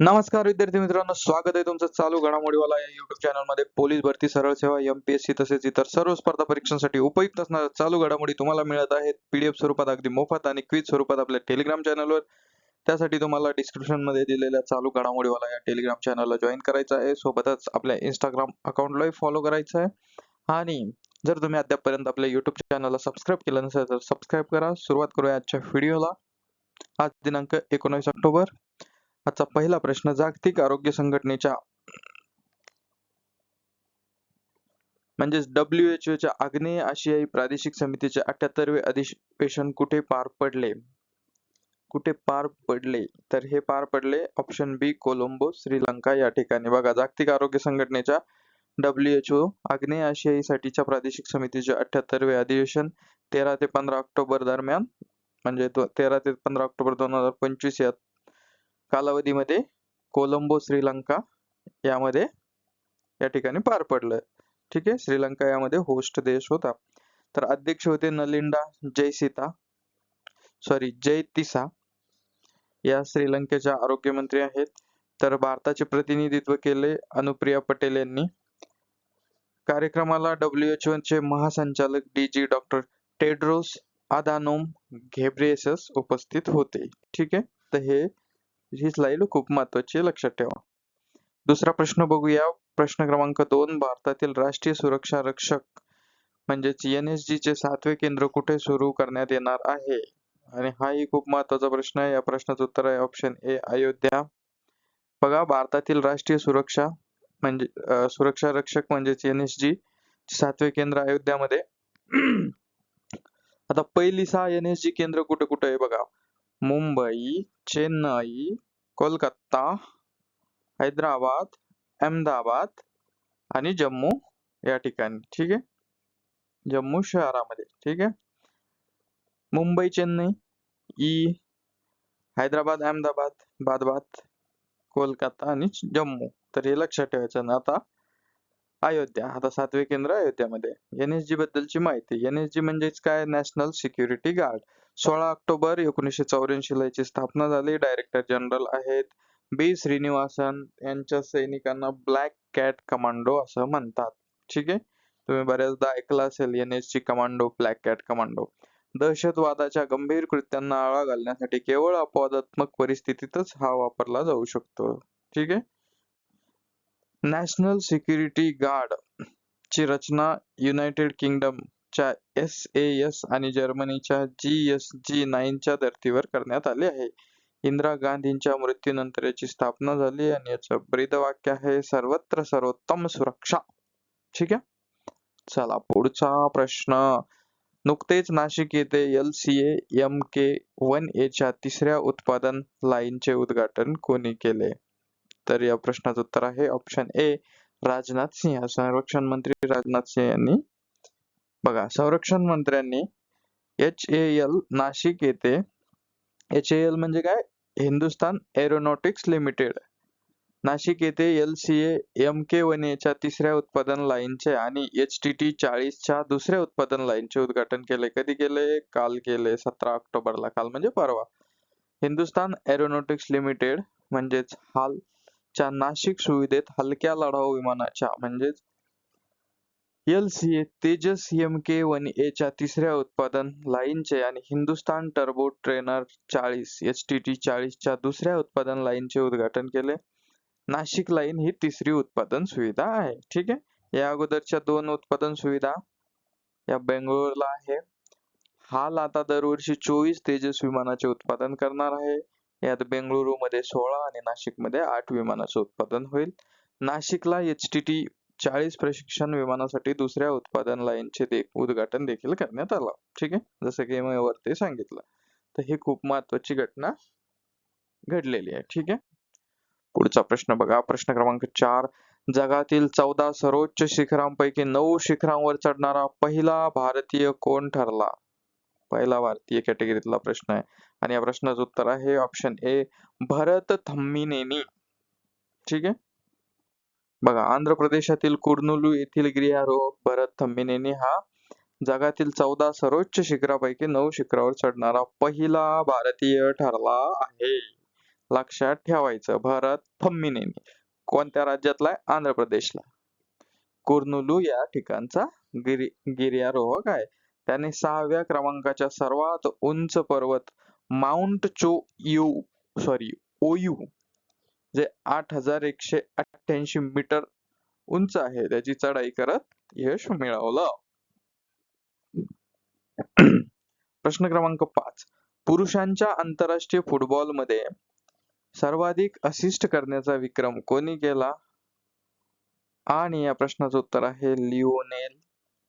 नमस्कार विद्यार्थी मित्रांनो स्वागत आहे तुमचं चालू घडामोडीवाला या युट्यूब चॅनलमध्ये. पोलीस भरती सरळ सेवा एमपीएससी तसेच इतर सर्व स्पर्धा परीक्षांसाठी उपयुक्त असणाऱ्या चालू घडामोडी तुम्हाला मिळत आहेत. पीडीएफ स्वरूपात अगदी मोफत आणि क्विज स्वरूपात आपल्या टेलिग्राम चॅनलवर त्यासाठी तुम्हाला डिस्क्रिप्शनमध्ये दिलेल्या चालू घडामोडीवाला या टेलिग्राम चॅनलला जॉईन करायचं आहे. सोबतच आपल्या इंस्टाग्राम अकाउंटलाही फॉलो करायचं आहे. आणि जर तुम्ही अद्यापपर्यंत आपल्या युट्यूब चॅनलला सबस्क्राईब केलं नसेल तर सबस्क्राईब करा. सुरुवात करूया आजच्या व्हिडिओला आज दिनांक एकोणवीस ऑक्टोबर. आजचा पहिला प्रश्न जागतिक आरोग्य संघटनेच्या म्हणजेच डब्ल्यू एच च्या आग्नेय आशियाई प्रादेशिक समितीचे अठ्याहत्तरवे अधिवेशन कुठे पार पडले? कुठे पार पडले? तर हे पार पडले ऑप्शन बी कोलंबो श्रीलंका या ठिकाणी. बघा जागतिक आरोग्य संघटनेच्या डब्ल्यू एच ओ आग्नेय आशियाई साठीच्या प्रादेशिक समितीचे अठ्याहत्तरवे अधिवेशन तेरा ते पंधरा ऑक्टोबर दरम्यान म्हणजे तेरा ते पंधरा ऑक्टोबर दोन हजार पंचवीस या कालावधीमध्ये कोलंबो श्रीलंका यामध्ये या ठिकाणी पार पडलं. ठीक आहे? श्रीलंका यामध्ये होस्ट देश होता. तर अध्यक्ष होते नलिंडा जयसीता सॉरी जयतिसा. या श्रीलंकेच्या आरोग्यमंत्री आहेत. तर भारताचे प्रतिनिधित्व केले अनुप्रिया पटेल यांनी. कार्यक्रमाला डब्ल्यू चे महासंचालक D G doctor Tedros Adhanom Ghebreyesus उपस्थित होते. ठीक आहे? तर हे ही स्लाइड खूप महत्वाची लक्षात ठेवा. दुसरा प्रश्न बघूया. प्रश्न क्रमांक दोन भारतातील राष्ट्रीय सुरक्षा रक्षक म्हणजेच एन एस चे सातवे केंद्र कुठे सुरू करण्यात येणार आहे? आणि हाही खूप महत्त्वाचा प्रश्न आहे. या प्रश्नाचं उत्तर आहे ऑप्शन ए अयोध्या. बघा भारतातील राष्ट्रीय सुरक्षा म्हणजे सुरक्षा रक्षक म्हणजेच एन एस जी सातवे केंद्र अयोध्यामध्ये. आता पहिली सहा एन एस जी केंद्र कुठे कुठे आहे बघा. मुंबई चेन्नई कोलकाता हैदराबाद अहमदाबाद आणि जम्मू या ठिकाणी ठीक आहे? जम्मू शहरामध्ये ठीक आहे? मुंबई चेन्नई ई हैदराबाद अहमदाबाद बादबाद कोलकाता आणि जम्मू. तर हे लक्षात ठेवायचं ना आता. अयोध्या. आता सातवे केंद्र अयोध्यामध्ये. एन एस जी बद्दलची माहिती. एन एस जी म्हणजेच काय? National security guard. सोळा ऑक्टोबर एकोणीसशे चौऱ्याऐंशी ला याची स्थापना झाली. डायरेक्टर जनरल आहेत बी. श्रीनिवासन यांच्या सैनिकांना ब्लॅक कॅट कमांडो असं म्हणतात. ठीक आहे? तुम्ही बऱ्याचदा ऐकलं असेल N S G commando black cat commando. दहशतवादाच्या गंभीर कृत्यांना आळा घालण्यासाठी केवळ अपवादात्मक परिस्थितीतच हा वापरला जाऊ शकतो. ठीक आहे? नॅशनल सिक्युरिटी गार्ड ची रचना युनायटेड किंगडम च्या एस ए एस आणि जर्मनीच्या जी एस जी नाईनच्या धर्तीवर करण्यात आली आहे. इंदिरा गांधींच्या मृत्यूनंतर याची स्थापना झाली आणि याचं ब्रीदवाक्य आहे सर्वत्र सर्वोत्तम सुरक्षा. ठीक आहे? चला पुढचा प्रश्न. नुकतेच नाशिक येथे L C M K one एच्या तिसऱ्या उत्पादन लाईनचे उद्घाटन कोणी केले? तर या प्रश्नाचं उत्तर आहे. Option A Rajnath Singh. संरक्षण मंत्री राजनाथ सिंह यांनी. बघा संरक्षण मंत्र्यांनी एच ए एल नाशिक येथे एच ए एल म्हणजे काय? हिंदुस्तान एरोनॉटिक्स लिमिटेड नाशिक येथे L C M K one एच्या तिसऱ्या उत्पादन लाईनचे आणि एच टी टी चाळीसच्या दुसऱ्या उत्पादन लाईनचे उद्घाटन केले. कधी केले? काल केले. सतरा ऑक्टोबरला. काल म्हणजे परवा. हिंदुस्तान एरोनॉटिक्स लिमिटेड म्हणजेच हाल च्या नाशिक सुविधेत हलक्या लढाऊ विमानाच्या म्हणजेच L C Tejas M K one च्या तिसऱ्या उत्पादन लाईनचे आणि हिंदुस्थान टर्बो ट्रेनर चाळीस एच टी टी चाळीसच्या दुसऱ्या उत्पादन लाईनचे उद्घाटन केले. नाशिक लाईन ही तिसरी उत्पादन सुविधा आहे. ठीक आहे? या अगोदरच्या दोन उत्पादन सुविधा या बेंगळुरूला आहे. हाल आता दरवर्षी चोवीस तेजस विमानाचे उत्पादन करणार आहे. यात बेंगळुरू मध्ये सोळा आणि नाशिकमध्ये आठ विमानाचे उत्पादन होईल. नाशिकला एच टी टी चाळीस प्रशिक्षण विमानासाठी दुसऱ्या उत्पादन लाईनचे दे उद्घाटन देखील करण्यात आलं. ठीक आहे? जसं की मी वरती सांगितलं. तर ही खूप महत्वाची घटना घडलेली आहे. ठीक आहे? पुढचा प्रश्न बघा. प्रश्न क्रमांक चार. जगातील चौदा सर्वोच्च शिखरांपैकी नऊ शिखरांवर चढणारा पहिला भारतीय कोण ठरला? पहिला भारतीय कॅटेगरीतला प्रश्न आहे. आणि या प्रश्नाचं उत्तर आहे ऑप्शन ए भरत थम्मिनेनी. ठीक आहे? बघा आंध्र प्रदेशातील कुर्नुलू येथील गिर्यारोहक भरत थम्मिनेनी हा जगातील चौदा सर्वोच्च शिखरापैकी नऊ शिखरावर चढणारा पहिला भारतीय ठरला आहे. लक्षात ठेवायचं भरत थम्मिनेनी कोणत्या राज्यातला आहे? आंध्र प्रदेशला. कुर्नुलू या ठिकाणचा गिरी गिर्यारोहक आहे. त्याने सहाव्या क्रमांकाच्या सर्वात उंच पर्वत माउंट चो यू सॉरी ओयू जे आठ हजार एकशे अठ्ठ्याऐंशी मीटर उंच आहे त्याची चढाई करत यश मिळवलं. प्रश्न क्रमांक पाच. पुरुषांच्या आंतरराष्ट्रीय फुटबॉलमध्ये सर्वाधिक असिस्ट करण्याचा विक्रम कोणी केला? आणि या प्रश्नाचं उत्तर आहे लिओनेल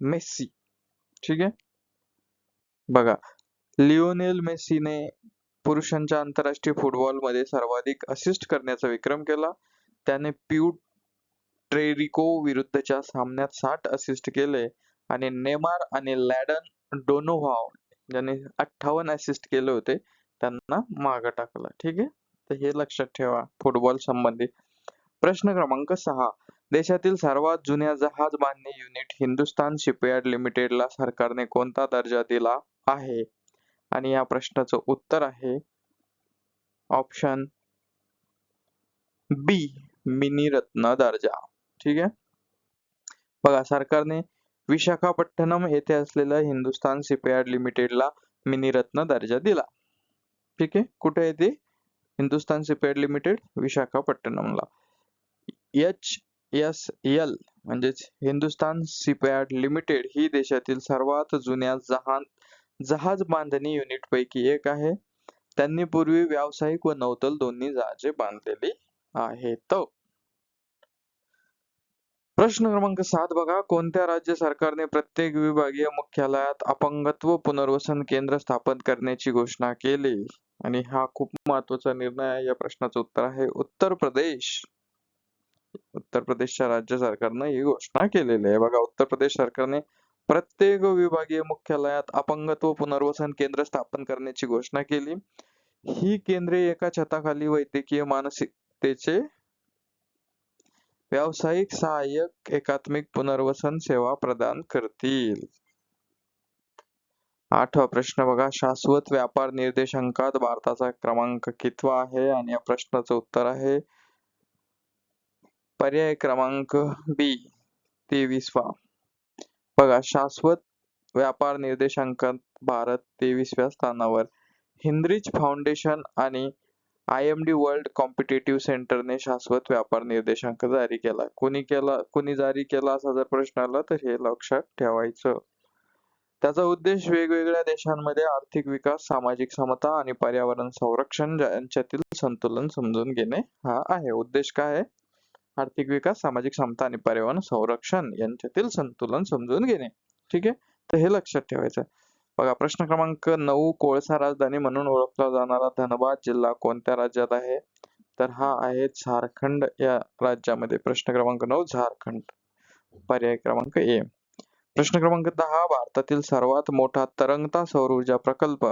मेस्सी. ठीक आहे? बघा लिओनेल मेसीने पुरुषांच्या आंतरराष्ट्रीय फुटबॉलमध्ये सर्वाधिक असिस्ट करण्याचा विक्रम केला. त्याने प्यू ट्रेरिको विरुद्धच्या सामन्यात साठ असिस्ट केले आणि नेमार आणि लॅडन डोनोव्हाव ज्यांनी अठ्ठावन्न असिस्ट केले होते. त्यांना मागे टाकलं. ठीक आहे? तर हे लक्षात ठेवा. फुटबॉल संबंधित प्रश्न क्रमांक सहा. देशातील सर्वात जुन्या जहाज बांधणी युनिट हिंदुस्तान शिपयार्ड लिमिटेडला सरकारने कोणता दर्जा दिला आहे? आणि या प्रश्नाचं उत्तर आहे ऑप्शन बी मिनीरत्न दर्जा. ठीक आहे? बघा सरकारने विशाखापट्टणम येथे असलेल्या हिंदुस्तान शिपयार्ड लिमिटेडला मिनीरत्न दर्जा दिला. ठीक आहे? कुठे येते हिंदुस्थान हिंदुस्तान शिपयार्ड लिमिटेड विशाखापट्टणमला. एच एस एल म्हणजेच हिंदुस्तान शिपयार्ड लिमिटेड ही देशातील सर्वात जुन्या जहाज जहाज बांधणी युनिट पैकी एक आहे. त्यांनी पूर्वी व्यावसायिक व नौदल दोन्ही जहाजे बांधलेली आहेत. प्रश्न क्रमांक सात बघा. कोणत्या राज्य सरकारने प्रत्येक विभागीय मुख्यालयात अपंगत्व पुनर्वसन केंद्र स्थापन करण्याची घोषणा केली? आणि हा खूप महत्त्वाचा निर्णय आहे. या प्रश्नाचं उत्तर आहे उत्तर प्रदेश. उत्तर प्रदेशच्या राज्य सरकारनं ही घोषणा केलेली आहे. बघा उत्तर प्रदेश सरकारने प्रत्येक विभागीय मुख्यालयात अपंगत्व पुनर्वसन केंद्र स्थापन करण्याची घोषणा केली. ही केंद्रे एका छताखाली वैद्यकीय मानसिकतेचे व्यावसायिक सहाय्यक एकात्मिक पुनर्वसन सेवा प्रदान करतील. आठवा प्रश्न बघा. शाश्वत व्यापार निर्देशांकात भारताचा क्रमांक कितवा आहे? आणि या प्रश्नाचं उत्तर आहे पर्याय क्रमांक बी तेवीसवा. बघा शाश्वत व्यापार निर्देशांकात भारत तेवीसव्या स्थानावर. हिंद्रिच फाउंडेशन आणि I M D world competitive सेंटरने शाश्वत व्यापार निर्देशांक जारी केला. कोणी केला कोणी जारी केला असा जर प्रश्न आला तर हे लक्षात ठेवायचं. त्याचा उद्देश वेगवेगळ्या देशांमध्ये आर्थिक विकास सामाजिक समता आणि पर्यावरण संरक्षण यांच्यातील संतुलन समजून घेणे हा आहे. उद्देश काय आहे? आर्थिक विकास सामाजिक समता आणि पर्यावरण संरक्षण यांच्यातील संतुलन समजून घेणे. ठीक आहे? तर हे लक्षात ठेवायचं बघा प्रश्न क्रमांक नऊ कोळसा राजधानी म्हणून ओळखला जाणारा धनबाद जिल्हा कोणत्या राज्यात आहे? तर हा आहे झारखंड या राज्यामध्ये. प्रश्न क्रमांक नऊ झारखंड. पर्याय क्रमांक ए. प्रश्न क्रमांक दहा भारतातील सर्वात मोठा तरंगता सौर ऊर्जा प्रकल्प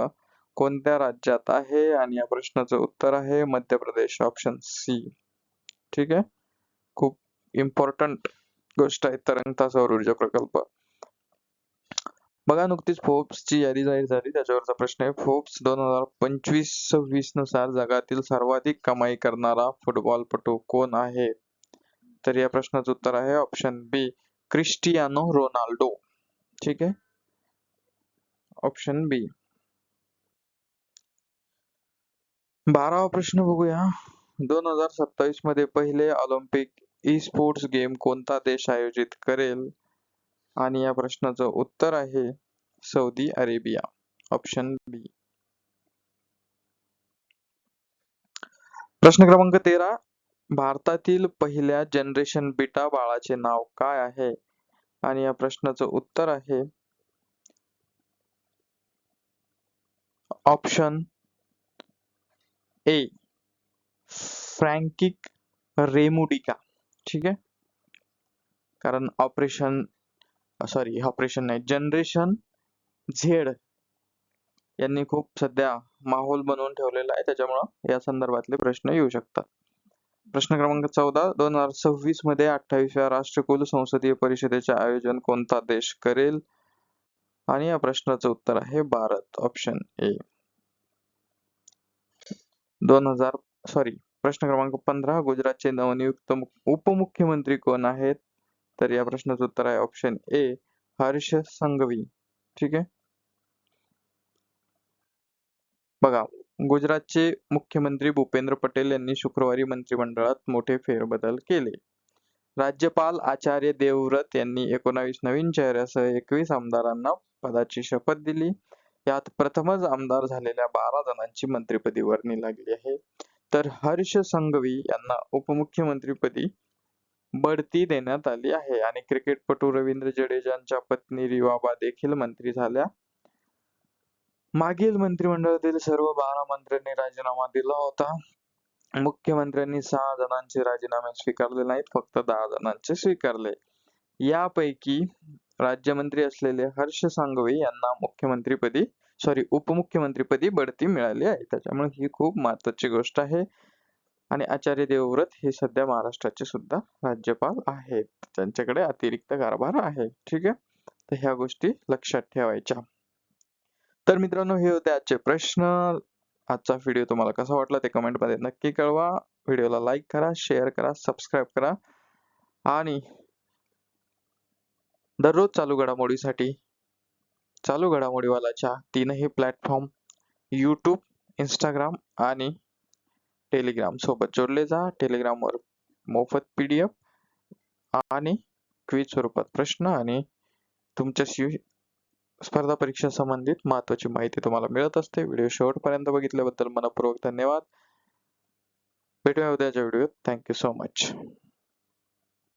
कोणत्या राज्यात आहे? आणि या प्रश्नाचं उत्तर आहे मध्य प्रदेश ऑप्शन सी ठीक आहे? खूप इम्पॉर्टंट गोष्ट आहे तरंगता सौर ऊर्जा प्रकल्प. बघा नुकतीच फोर्ब्सची यादी जाहीर झाली. त्याच्यावरचा प्रश्न आहे फोर्ब्स दोन हजार पंचवीस सव्वीसनुसार जगातील सर्वाधिक कमाई करणारा फुटबॉलपटू कोण आहे? तर या प्रश्नाचं उत्तर आहे ऑप्शन बी क्रिस्टियानो रोनाल्डो. ठीक आहे? ऑप्शन बी बारावा प्रश्न बघूया. दोन हजार सत्तावीसमध्ये पहिले ऑलिम्पिक ई स्पोर्ट्स गेम कोणता देश आयोजित करेल? आणि या प्रश्नाचं उत्तर आहे सौदी अरेबिया. ऑप्शन बी प्रश्न क्रमांक तेरा. भारतातील पहिल्या जनरेशन बिटा बाळाचे नाव काय आहे? आणि या प्रश्नाचं उत्तर आहे ऑप्शन ए फ्रँकिक रेमुडिका. ठीक आहे? कारण ऑपरेशन सॉरी ऑपरेशन नाही. जनरेशन झेड यांनी खूप सध्या माहोल बनवून ठेवलेला आहे. त्याच्यामुळं या संदर्भातले प्रश्न येऊ शकतात. प्रश्न क्रमांक चौदा दोन हजार सव्वीसमध्ये अठ्ठावीसव्या राष्ट्रकुल संसदीय परिषदेचे आयोजन कोणता देश करेल? आणि या प्रश्नाचं उत्तर आहे भारत. ऑप्शन ए दोन हजार सॉरी प्रश्न क्रमांक पंधरा गुजरातचे नवनियुक्त उपमुख्यमंत्री कोण आहेत? तर या प्रश्नाचं उत्तर आहे ऑप्शन ए हर्ष संघवी. ठीक आहे? बघा गुजरातचे मुख्यमंत्री भूपेंद्र पटेल यांनी शुक्रवारी मंत्रिमंडळात मोठे फेरबदल केले. राज्यपाल आचार्य देवव्रत यांनी एकोणावीस नवीन चेहऱ्यासह एकवीस आमदारांना पदाची शपथ दिली. यात प्रथमच आमदार झालेल्या बारा जणांची मंत्रिपदी वर्णी लागली आहे. तर हर्ष संघवी यांना उपमुख्यमंत्रीपदी बढती देण्यात आली आहे. आणि क्रिकेटपटू रवींद्र जडेजांच्या पत्नी रिवाबा देखील मंत्री झाल्या. मागील मंत्रिमंडळातील सर्व बारा मंत्र्यांनी राजीनामा दिला होता. मुख्यमंत्र्यांनी सहा जणांचे राजीनामे स्वीकारले नाहीत फक्त दहा जणांचे स्वीकारले. यापैकी राज्यमंत्री असलेले हर्ष सांगवे यांना मुख्यमंत्रीपदी सॉरी उपमुख्यमंत्रीपदी बढती मिळाली आहे. त्याच्यामुळे ही खूप महत्वाची गोष्ट आहे. आणि आचार्य देवव्रत हे सध्या महाराष्ट्राचे सुद्धा राज्यपाल आहेत. त्यांच्याकडे अतिरिक्त कारभार आहे. ठीक आहे? तर ह्या गोष्टी लक्षात ठेवायच्या. तर मित्रांनो हे होते आजचे प्रश्न. आजचा व्हिडिओ तुम्हाला कसा वाटला ते कमेंटमध्ये नक्की कळवा. व्हिडिओला लाईक करा शेअर करा सबस्क्राईब करा. आणि दररोज चालू घडामोडीसाठी चालू घडामोडीवालाच्या तीनही प्लॅटफॉर्म यूट्यूब इंस्टाग्राम आणि टेलिग्राम सोबत जोडले जा. टेलिग्रामवर मोफत पी डी एफ आणि क्विज स्वरूपात प्रश्न आणि तुमच्याशी स्पर्धा परीक्षा संबंधित महत्वाची माहिती तुम्हाला मिळत असते. व्हिडिओ शेवटपर्यंत बघितल्याबद्दल मनपूर्वक धन्यवाद. भेटूया उद्याच्या व्हिडिओत थँक्यू सो मच